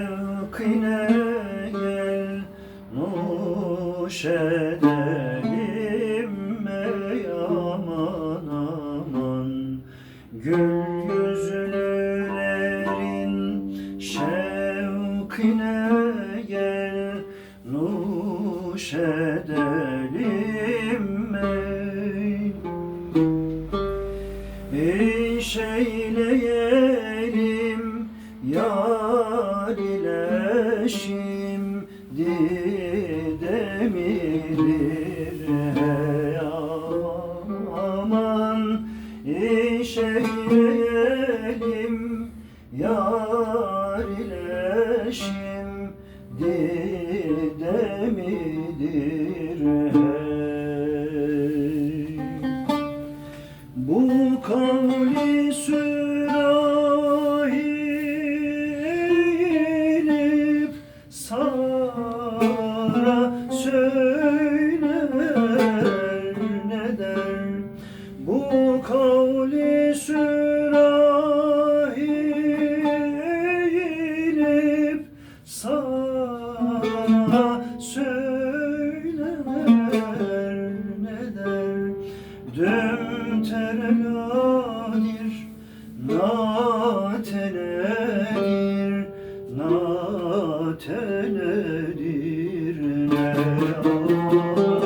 Şevkine gel Nuş edelim Gül yüzlülerin şevkine gel Nuş edelim ey. İş eyleyelim eyleyelim yar ile şimdi demidir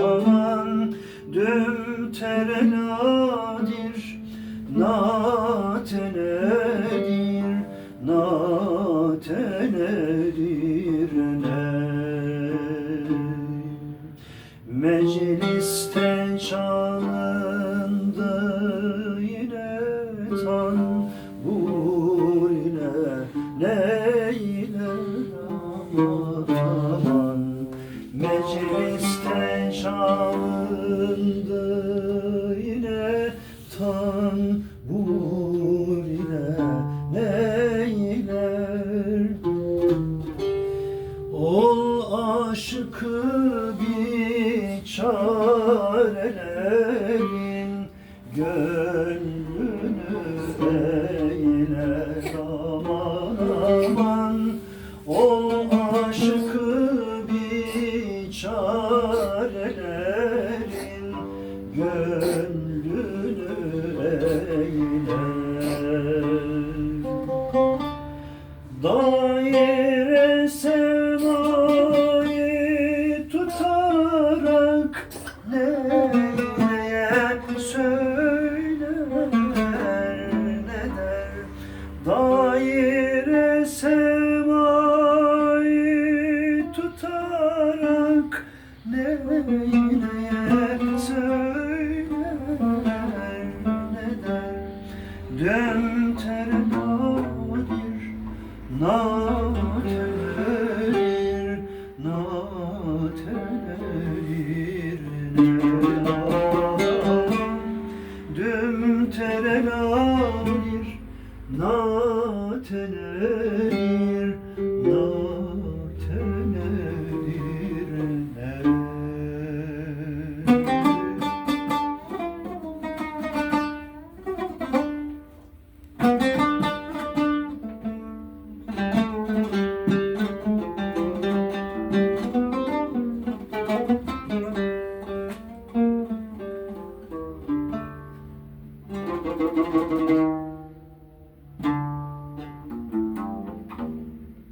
aman Düm tereladir, natenedir, natenedir ne? Mecliste çalındı çalındı yine tan bu ile Leyler Ol aşkı biçarelerin gönlünü eyler aman aman Ol aşkı tutarak Neyleye söyler ne der? Dem terdadir Natenedir, natenedir Düm tereladir, natenedir,